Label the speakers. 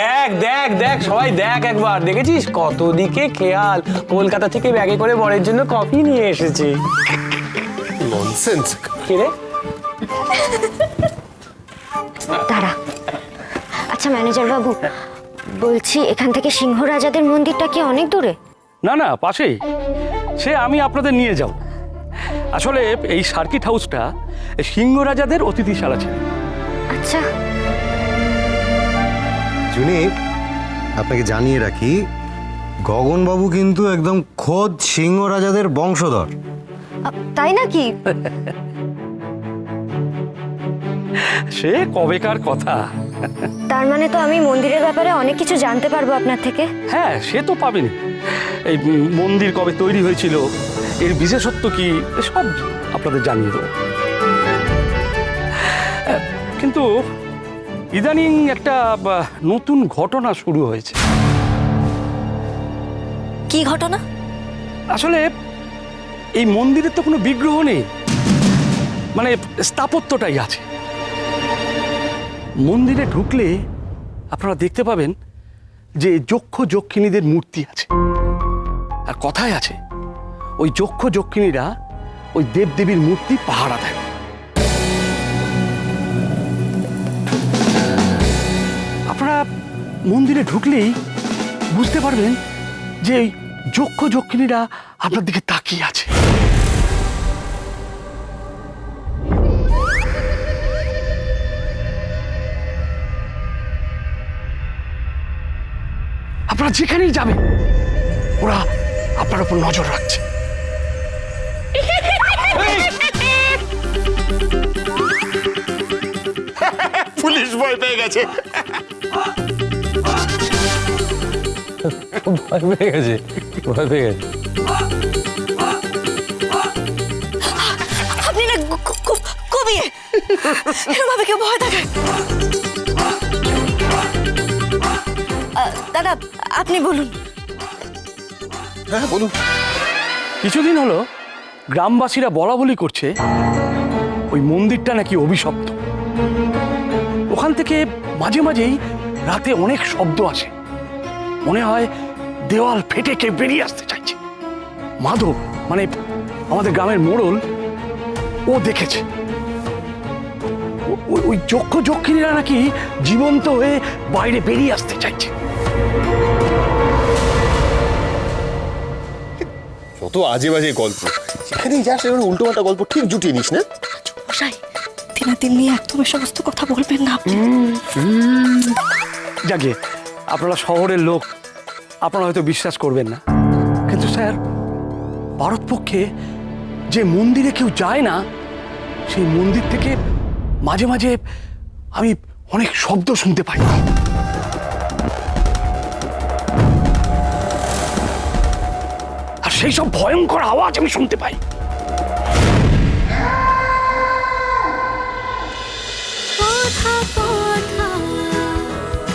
Speaker 1: দেখ দেখ দেখ সবাই দেখ একবার। দেখেছিস? কত দিকে খেয়াল। কলকাতা থেকে ব্যাগে করে বরের জন্য কফি নিয়ে এসেছি।
Speaker 2: ননসেন্স
Speaker 1: কে রে?
Speaker 3: দাঁড়া। আচ্ছা ম্যানেজার বাবু বলছি এখান থেকে সিংহ রাজাদের মন্দিরটা কি অনেক দূরে?
Speaker 4: না না পাশেই। সে আমি আপনাদের নিয়ে যাব। আসলে এই সার্কিট হাউসটা সিংহ রাজাদের অতিথিশালা ছিল।
Speaker 3: আচ্ছা।
Speaker 5: জুনি আপনাকে জানিয়ে রাখি গগনবাবু কিন্তু একদম খোদ সিংহ রাজাদের বংশধর।
Speaker 3: তাই নাকি?
Speaker 4: সে কবেকার কথা।
Speaker 3: তার মানে তো আমি মন্দিরের ব্যাপারে অনেক কিছু জানতে পারব আপনার থেকে।
Speaker 4: হ্যাঁ সে তো পাবেন। এই মন্দির কবে তৈরি হয়েছিল এর বিশেষত্ব কি সব আপনাদের জানিয়ে দেবো। কিন্তু ইদানিং একটা নতুন ঘটনা শুরু হয়েছে।
Speaker 6: কি ঘটনা?
Speaker 4: আসলে এই মন্দিরের তো কোনো বিগ্রহ নেই। মানে স্থাপত্যটাই আছে। মন্দিরে ঢুকলে আপনারা দেখতে পাবেন যে যক্ষ যক্ষিণীদের মূর্তি আছে। আর কথায় আছে ওই যক্ষ যক্ষিণীরা ওই দেবদেবীর মূর্তি পাহারা দেয়। মন্দিরে ঢুকলেই বুঝতে পারবেন যে এই যক্ষ যক্ষিণীরা আপনার দিকে তাকিয়ে আছে। আপনারা যেখানেই যাবেন, ওরা আপনার উপর নজর রাখছে।
Speaker 2: পুলিশ ভয় পেয়ে গেছে।
Speaker 1: ভয় পেয়ে গেছে ভয় পেয়ে গেছে।
Speaker 6: আপনি না খুবই এরভাবে কেউ ভয় আহ, দাদা আপনি বলুন।
Speaker 2: হ্যাঁ বলুন।
Speaker 4: কিছুদিন হলো গ্রামবাসীরা বলা বলি করছে ওই মন্দিরটা নাকি অভিশপ্ত। ওখান থেকে মাঝে মাঝেই রাতে অনেক শব্দ আসে। মনে হয় দেওয়াল ফেটে কে বেরিয়ে আসতে চাইছে? মাধব মানে আমাদের গ্রামের মোড়ল ও দেখেছে। ওই- ওই যক্ষ যক্ষিণীরা নাকি জীবন্ত হয়ে বাইরে বেরিয়ে আসতে চাইছে।
Speaker 2: যত আজে বাজে গল্প যেখানেই যাস এবার উল্টো পাল্টা গল্প ঠিক জুটিয়ে নিস না?
Speaker 6: মশাই দিনা দিন নিয়ে একদম সমস্ত কথা বলবেন না আপনি।
Speaker 4: যাকে আপনারা শহরের লোক আপনারা হয়তো বিশ্বাস করবেন না। কিন্তু স্যার, ভারতপক্ষে যে মন্দিরে কেউ যায় না, সেই মন্দির থেকে মাঝে মাঝে আমি অনেক শব্দ শুনতে পাই। আর সেই সব ভয়ঙ্কর আওয়াজ আমি শুনতে পাই।